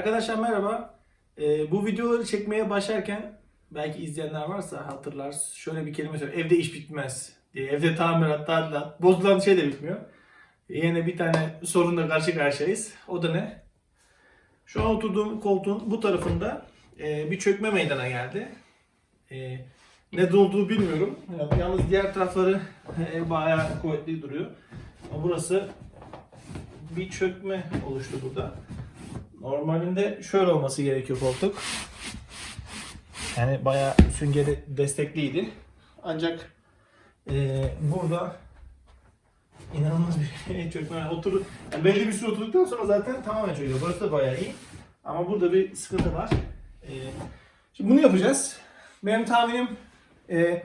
Arkadaşlar merhaba. Ee, bu videoları çekmeye başlarken belki izleyenler varsa hatırlar. Şöyle bir kelime söyleyeyim. Evde iş bitmez diye. Evde tamirat, tadilat, bozulan şey de bitmiyor. Yine bir tane sorunla karşı karşıyayız. O da ne? Şu an oturduğum koltuğun bu tarafında e, bir çökme meydana geldi. E, ne olduğunu bilmiyorum. Yani Yalnız diğer tarafları e, bayağı kuvvetli duruyor. Ama burası bir çökme oluştu burada. Normalinde şöyle olması gerekiyor koltuk. Yani bayağı süngeri destekliydi. Ancak eee, burada inanılmaz bir çökme. Yani otur, yani belli bir süre oturduktan sonra zaten tamamen çöküyor. Burası da bayağı iyi. Ama burada bir sıkıntı var. Eee, şimdi bunu yapacağız. Benim tahminim eee,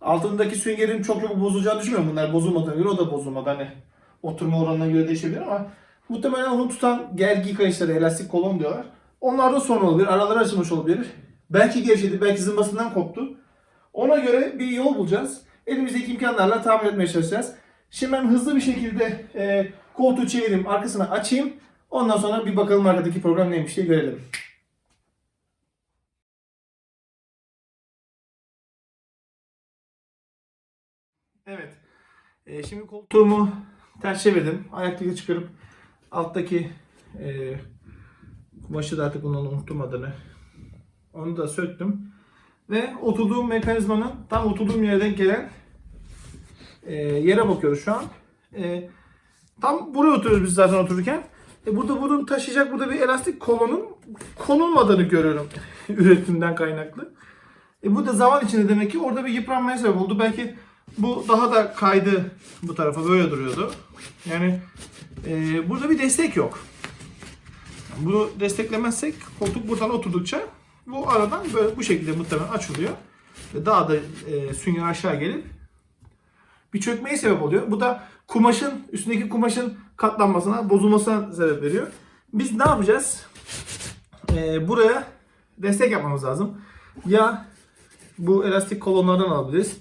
altındaki süngerin çok çok bozulacağını düşünmüyorum. Bunlar bozulmadığına göre o da bozulmadı. Hani oturma oranına göre değişebilir ama muhtemelen onu tutan gergi kayışları, elastik kolon diyorlar. Onlarda sorun olabilir. Araları açılmış olabilir. Belki gevşedi, belki zımbasından koptu. Ona göre bir yol bulacağız. Elimizdeki imkanlarla tamir etmeye çalışacağız. Şimdi ben hızlı bir şekilde e, koltuğu çevireyim, arkasını açayım. Ondan sonra bir bakalım arkadaki program neymiş diye görelim. Evet. E, şimdi koltuğumu ters çevirdim. Ayakkabıyı çıkarıp alttaki e, kumaşı da artık onun unuttum adını. Onu da söktüm. Ve oturduğum mekanizmanın tam oturduğum yere denk gelen e, yere bakıyoruz şu an. E, tam buraya oturuyoruz biz zaten otururken. E, burada bunun taşıyacak burada bir elastik kolonun konulmadığını görüyorum üretimden kaynaklı. E, bu da zaman içinde demek ki orada bir yıpranmaya sebep oldu. Belki bu daha da kaydı bu tarafa böyle duruyordu. Yani e, burada bir destek yok. Bunu desteklemezsek koltuk buradan oturdukça bu aradan böyle bu şekilde muhtemelen açılıyor. Ve daha da e, sünger aşağı gelip bir çökmeye sebep oluyor. Bu da kumaşın, üstündeki kumaşın katlanmasına, bozulmasına sebep veriyor. Biz ne yapacağız? E, buraya destek yapmamız lazım. Ya bu elastik kolonlardan alabiliriz.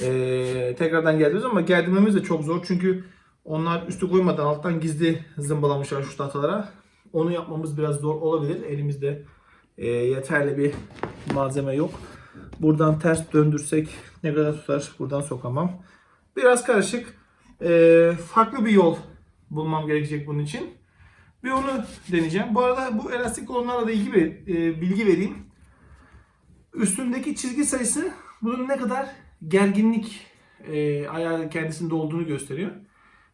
E, tekrardan geldiğimiz ama geldirmemiz de çok zor. Çünkü onlar üstü koymadan alttan gizli zımbalamışlar şu tahtalara. Onu yapmamız biraz zor olabilir. Elimizde e, yeterli bir malzeme yok. Buradan ters döndürsek ne kadar tutar? Buradan sokamam. Biraz karışık. E, farklı bir yol bulmam gerekecek bunun için. Bir onu deneyeceğim. Bu arada bu elastik kolonlarla da ilgili e, bilgi vereyim. Üstündeki çizgi sayısı bunun ne kadar gerginlik e, ayağı kendisinde olduğunu gösteriyor.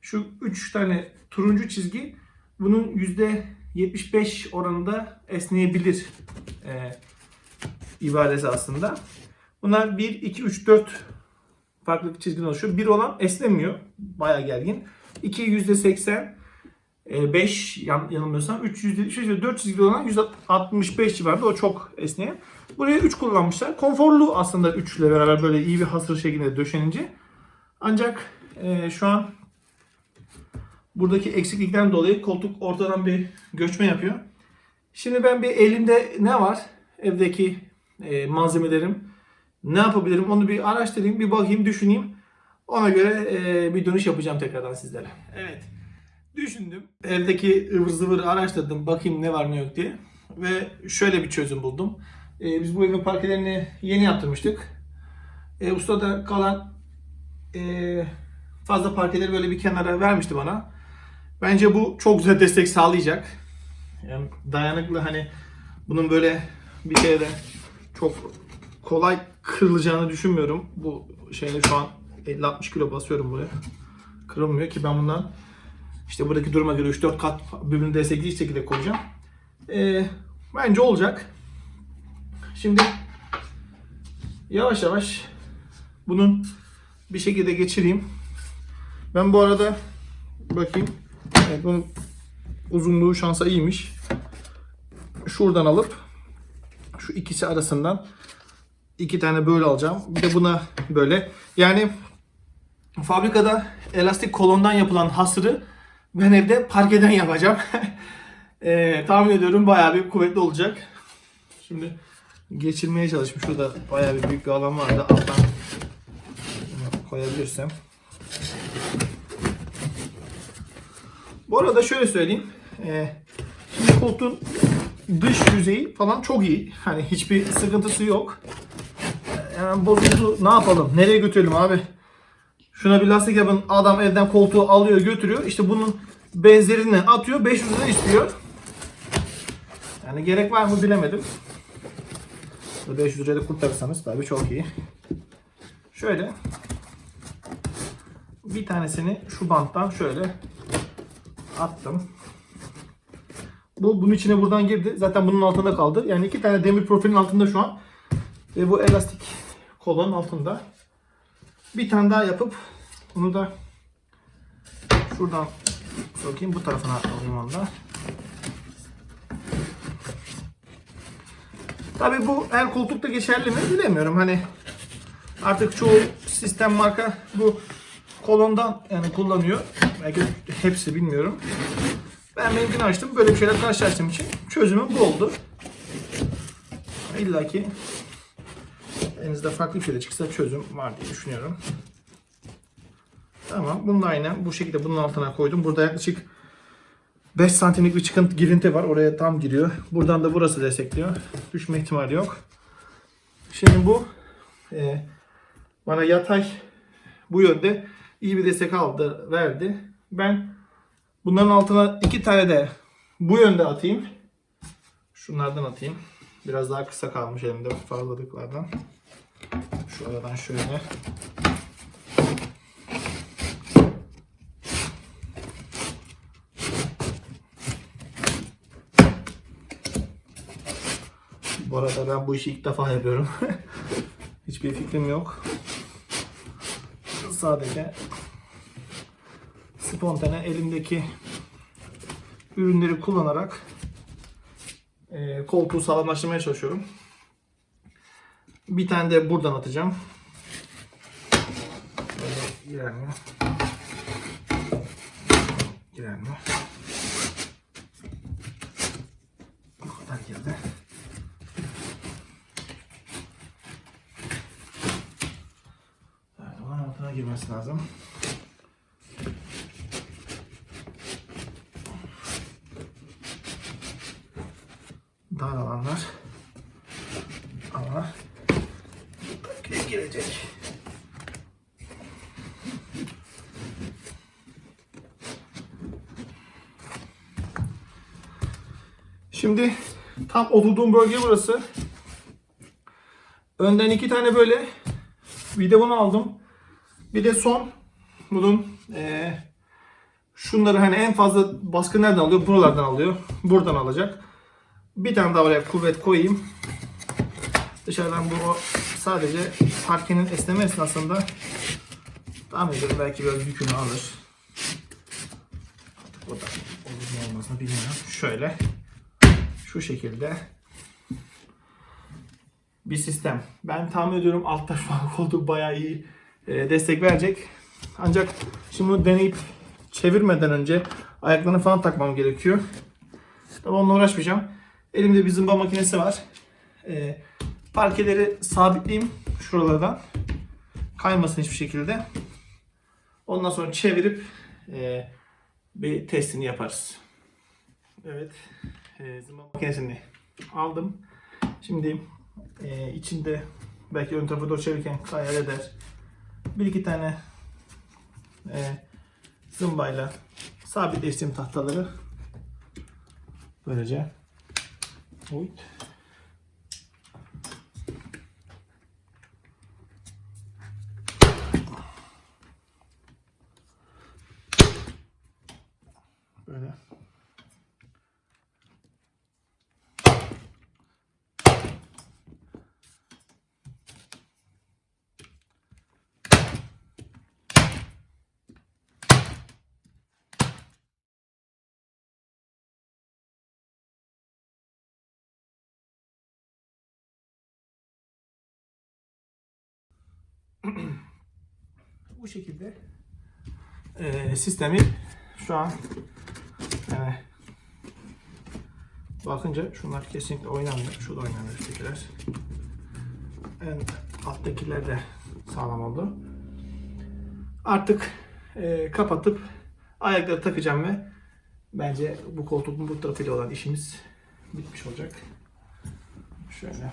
Şu 3 tane turuncu çizgi bunun %75 oranında esneyebilir e, ibaresi aslında. Bunlar 1, 2, 3, 4 farklı çizgiden oluşuyor. Bir olan esnemiyor. Bayağı gergin. 2 %80 5 yan, yanılmıyorsam 3 %73 ve 4 çizgili olan %65 civarında o çok esneyen. Buraya 3 kullanmışlar. Konforlu aslında 3 ile beraber böyle iyi bir hasır şeklinde döşenince. Ancak e, şu an buradaki eksiklikten dolayı koltuk ortadan bir göçme yapıyor. Şimdi ben bir elimde ne var? Evdeki e, malzemelerim. Ne yapabilirim? Onu bir araştırayım, bir bakayım, düşüneyim. Ona göre e, bir dönüş yapacağım tekrardan sizlere. Evet. Düşündüm. Evdeki ıvır zıvırı araştırdım. Bakayım ne var ne yok diye. Ve şöyle bir çözüm buldum. E, biz bu evin parkelerini yeni yaptırmıştık. E, usta da kalan e, fazla parkeleri böyle bir kenara vermişti bana. Bence bu çok güzel destek sağlayacak. Yani dayanıklı hani bunun böyle bir kere çok kolay kırılacağını düşünmüyorum. Bu şeyle şu an 50-60 kilo basıyorum buraya. Kırılmıyor ki ben bundan işte buradaki duruma göre 3-4 kat birbirini destekleyici şekilde koyacağım. Ee, bence olacak. Şimdi yavaş yavaş bunun bir şekilde geçireyim. Ben bu arada bakayım. Evet, bunun uzunluğu şansa iyiymiş. Şuradan alıp şu ikisi arasından iki tane böyle alacağım. Bir de buna böyle. Yani fabrikada elastik kolondan yapılan hasırı ben evde parkeden yapacağım. Eee tahmin ediyorum bayağı bir kuvvetli olacak. Şimdi geçirmeye çalışmış. Şurada bayağı bir büyük bir alan vardı. Alttan koyabilirsem. Bu arada şöyle söyleyeyim. Ee, şimdi koltuğun dış yüzeyi falan çok iyi. Hani hiçbir sıkıntısı yok. Yani bozuldu. Ne yapalım? Nereye götürelim abi? Şuna bir lastik yapın. Adam evden koltuğu alıyor götürüyor. İşte bunun benzerini atıyor. 500 lira istiyor. Yani gerek var mı bilemedim. 500 liraya da kurtarırsanız tabii çok iyi. Şöyle bir tanesini şu banttan şöyle attım. Bu bunun içine buradan girdi. Zaten bunun altında kaldı. Yani iki tane demir profilin altında şu an. Ve bu elastik kolonun altında. Bir tane daha yapıp bunu da şuradan sokayım. Bu tarafına alayım onu da. Tabi bu her koltukta geçerli mi bilemiyorum. Hani artık çoğu sistem marka bu kolondan yani kullanıyor. Belki hepsi bilmiyorum. Ben benimkini açtım. Böyle bir şeyler karşılaştığım için çözümüm bu oldu. İlla ki elinizde farklı bir şey de çıksa çözüm var diye düşünüyorum. Tamam. Bunu da aynen bu şekilde bunun altına koydum. Burada yaklaşık 5 santimlik bir çıkıntı girinti var. Oraya tam giriyor. Buradan da burası destekliyor. Düşme ihtimali yok. Şimdi bu e, bana yatay bu yönde iyi bir destek aldı, verdi. Ben bunların altına iki tane de bu yönde atayım. Şunlardan atayım. Biraz daha kısa kalmış elimde fazlalıklardan. Şu aradan şöyle. Bu arada ben bu işi ilk defa yapıyorum. Hiçbir fikrim yok. Sadece spontane elimdeki ürünleri kullanarak e, koltuğu sağlamlaştırmaya çalışıyorum. Bir tane de buradan atacağım. Böyle girer mi? Girer mi? Bu kadar girdi. Evet, onun altına girmesi lazım. Dar alanlar. Ama tabii girecek. Şimdi tam oturduğum bölge burası. Önden iki tane böyle videonu aldım. Bir de son bunun eee şunları hani en fazla baskı nereden alıyor? Buralardan alıyor. Buradan alacak. Bir tane daha oraya kuvvet koyayım. Dışarıdan bu sadece parkenin esneme esnasında tahmin ediyorum belki biraz yükünü alır. Artık da olur mu olmaz mı bilmiyorum. Şöyle şu şekilde bir sistem. Ben tahmin ediyorum altta şu an koltuk bayağı iyi e, destek verecek. Ancak şimdi bunu deneyip çevirmeden önce ayaklarını falan takmam gerekiyor. Tabii onunla uğraşmayacağım. Elimde bir zımba makinesi var. E, parkeleri sabitleyeyim şuralardan. Kaymasın hiçbir şekilde. Ondan sonra çevirip e, bir testini yaparız. Evet. E, zımba makinesini aldım. Şimdi e, içinde belki ön tarafa doğru çevirirken kayar eder. Bir iki tane e, zımbayla sabitleştireyim tahtaları. Böylece. Oy. Böyle. Bu şekilde eee, sistemi şu an yani bakınca şunlar kesinlikle oynanmıyor. Şu da oynanıyor üsttekiler. En alttakiler de sağlam oldu. Artık eee, kapatıp ayakları takacağım ve bence bu koltuğun bu tarafıyla olan işimiz bitmiş olacak. Şöyle.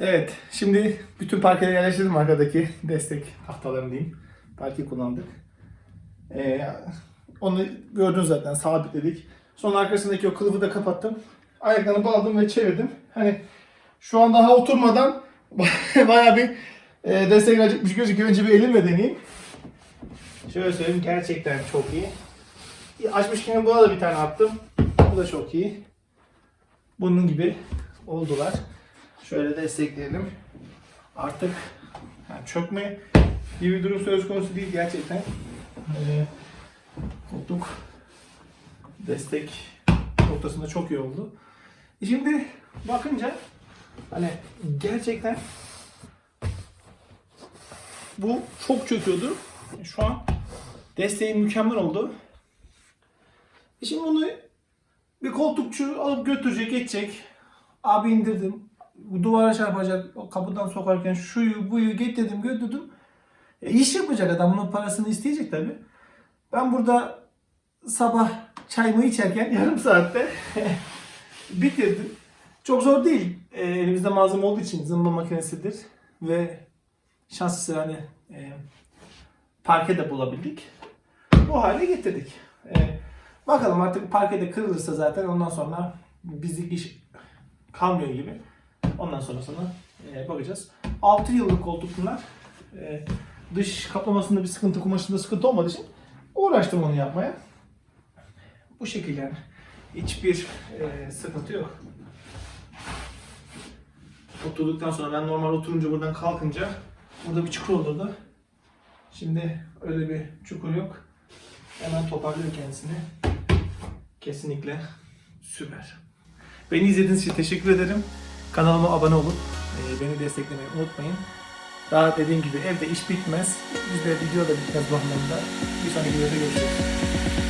Evet, şimdi bütün parkeleri yerleştirdim arkadaki destek tahtalarını diyeyim. Parke kullandık. Ee, onu gördünüz zaten sabitledik. Sonra arkasındaki o kılıfı da kapattım. Ayaklarını bağladım ve çevirdim. Hani şu an daha oturmadan bayağı bir e, destek acıkmış gözüküyor. Önce bir elimle deneyeyim. Şöyle söyleyeyim gerçekten çok iyi. Açmışken buna da bir tane attım. Bu da çok iyi. Bunun gibi oldular. Şöyle destekleyelim. Artık yani çökme gibi bir durum söz konusu değil gerçekten. Ee, koltuk destek noktasında çok iyi oldu. E Şimdi bakınca hani gerçekten bu çok çöküyordu. Şu an desteğin mükemmel oldu. E Şimdi bunu bir koltukçu alıp götürecek, geçecek. Abi indirdim. Duvara çarpacak. Kapıdan sokarken şuyu buyu getirdim götürdüm. E, iş yapacak adam. Bunun parasını isteyecek tabi. Ben burada sabah çayımı içerken yarım saatte bitirdim. Çok zor değil. E, elimizde malzeme olduğu için zımba makinesidir. Ve şanslısı hani e, parke de bulabildik. Bu hale getirdik. E, bakalım artık parkede kırılırsa zaten ondan sonra bizlik iş kalmıyor gibi. Ondan sonrasına e, bakacağız. 6 yıllık koltuk bunlar. E, dış kaplamasında bir sıkıntı, kumaşında sıkıntı olmadığı için uğraştım onu yapmaya. Bu şekilde yani. Hiçbir e, sıkıntı yok. Oturduktan sonra ben normal oturunca buradan kalkınca burada bir çukur olurdu. Şimdi öyle bir çukur yok. Hemen toparlıyor kendisini. Kesinlikle süper. Beni izlediğiniz için teşekkür ederim. Kanalıma abone olup e, beni desteklemeyi unutmayın. Daha dediğim gibi evde iş bitmez. Bizde video da bitmez bu anlamda. Bir sonraki videoda görüşürüz.